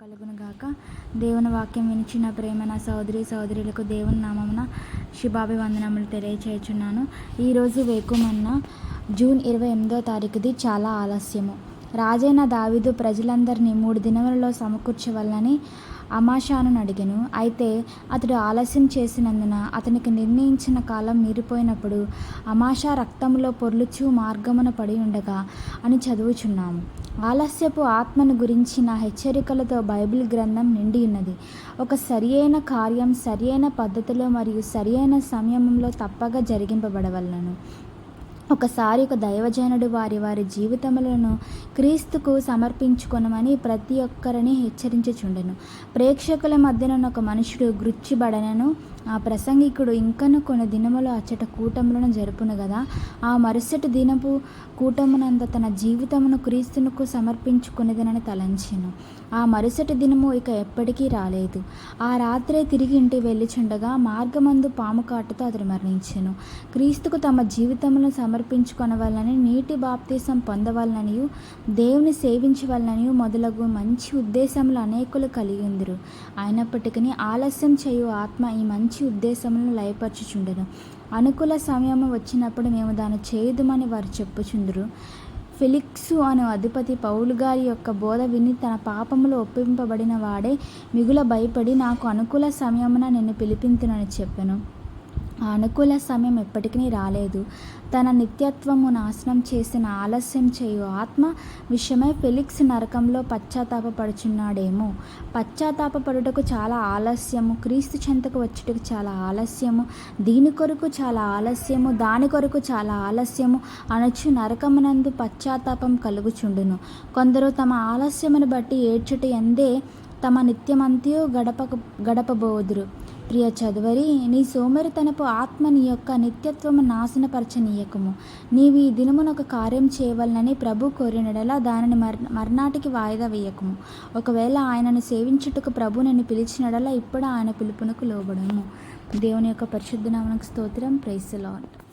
కలుగునుగాక దేవుని వాక్యం వినిచిన ప్రేమ నా సహోదరి సహోదరులకు దేవుని నామమున శుభాభివందనములు తెలియచేయుచున్నాను. ఈరోజు వేకుమన్న జూన్ ఇరవై ఎనిమిదో తారీఖుది చాలా ఆలస్యము. రాజైన దావీదు ప్రజలందరినీ మూడు దినములలో సమకూర్చవల్లని అమాషాను అడిగను అయితే అతడు ఆలస్యం చేసినందున అతనికి నిర్ణయించిన కాలం మీరిపోయినప్పుడు అమాషా రక్తములో పొర్లుచు మార్గమున పడి ఉండగా అని చదువుచున్నాము. ఆలస్యపు ఆత్మను గురించిన హెచ్చరికలతో బైబిల్ గ్రంథం నిండి ఉన్నది. ఒక సరియైన కార్యం సరి అయిన పద్ధతిలో మరియు సరియైన సమయంలో తప్పగా జరిగింపబడవలను. ఒకసారి ఒక దైవజనుడు వారి వారి జీవితములను క్రీస్తుకు సమర్పించుకొనమని ప్రతి ఒక్కరిని హెచ్చరించుచుండెను. ప్రేక్షకుల మధ్యన ఒక మనుషుడు గృచ్చిబడనను ఆ ప్రసంగికుడు ఇంకను కొన్ని దినములు అచ్చట కూటములను జరుపును కదా ఆ మరుసటి దినపు కూటమునంత తన జీవితమును క్రీస్తునకు సమర్పించుకునేదనని తలంచెను. ఆ మరుసటి దినము ఇక ఎప్పటికీ రాలేదు. ఆ రాత్రే తిరిగి ఇంటి వెళ్ళిచుండగా మార్గమందు పాము కాటుతో అతడు మరణించెను. క్రీస్తుకు తమ జీవితములను సమర్పించుకొనవలనని నీటి బాప్తీసం పొందవలననియు దేవుని సేవించవలననియు మొదలగు మంచి ఉద్దేశములు అనేకులు కలిగి ఉందిరు. అయినప్పటికీ ఆలస్యం చేయు ఆత్మ ఈ మంచి మంచి ఉద్దేశములను లయపరచుచుండెను. అనుకూల సమయము వచ్చినప్పుడు మేము దాన్ని చేయదుమని వారు చెప్పుచుండ్రు ఫెలిక్సు అను అధిపతి పౌలు గారి యొక్క బోధ విని తన పాపములు ఒప్పింపబడిన వాడే మిగుల భయపడి నాకు అనుకూల సమయమున నిన్ను పిలిపింతునని చెప్పాను. అనుకూల సమయం ఎప్పటికీ రాలేదు. తన నిత్యత్వము నాశనం చేసిన ఆలస్యం చేయు ఆత్మ విషయమై ఫెలిక్స్ నరకంలో పశ్చాత్తాపడుచున్నాడేమో పశ్చాత్తాపడుటకు చాలా ఆలస్యము క్రీస్తు చెంతకు వచ్చుటకు చాలా ఆలస్యము దీని కొరకు చాలా ఆలస్యము దాని కొరకు చాలా ఆలస్యము అనొచ్చు నరకమునందు పశ్చాత్తాపం కలుగుచుండును. కొందరు తమ ఆలస్యమును బట్టి ఏడ్చుట ఎందే తమ నిత్యమంతయు గడపక గడపబోదురు. ప్రియ చదువరి నీ సోమరితనపు ఆత్మ నీ యొక్క నిత్యత్వము నాశనపరచనీయకము. నీవు ఈ దినమున ఒక కార్యం చేయవలనని ప్రభు కోరినడలా దానిని మర్ మర్నాటికి వాయిదా వేయకము. ఒకవేళ ఆయనను సేవించుటకు ప్రభు నన్ను పిలిచినడలా ఇప్పుడు ఆయన పిలుపునకు లోబడము. దేవుని యొక్క పరిశుద్ధ నామనకు స్తోత్రం. Price lot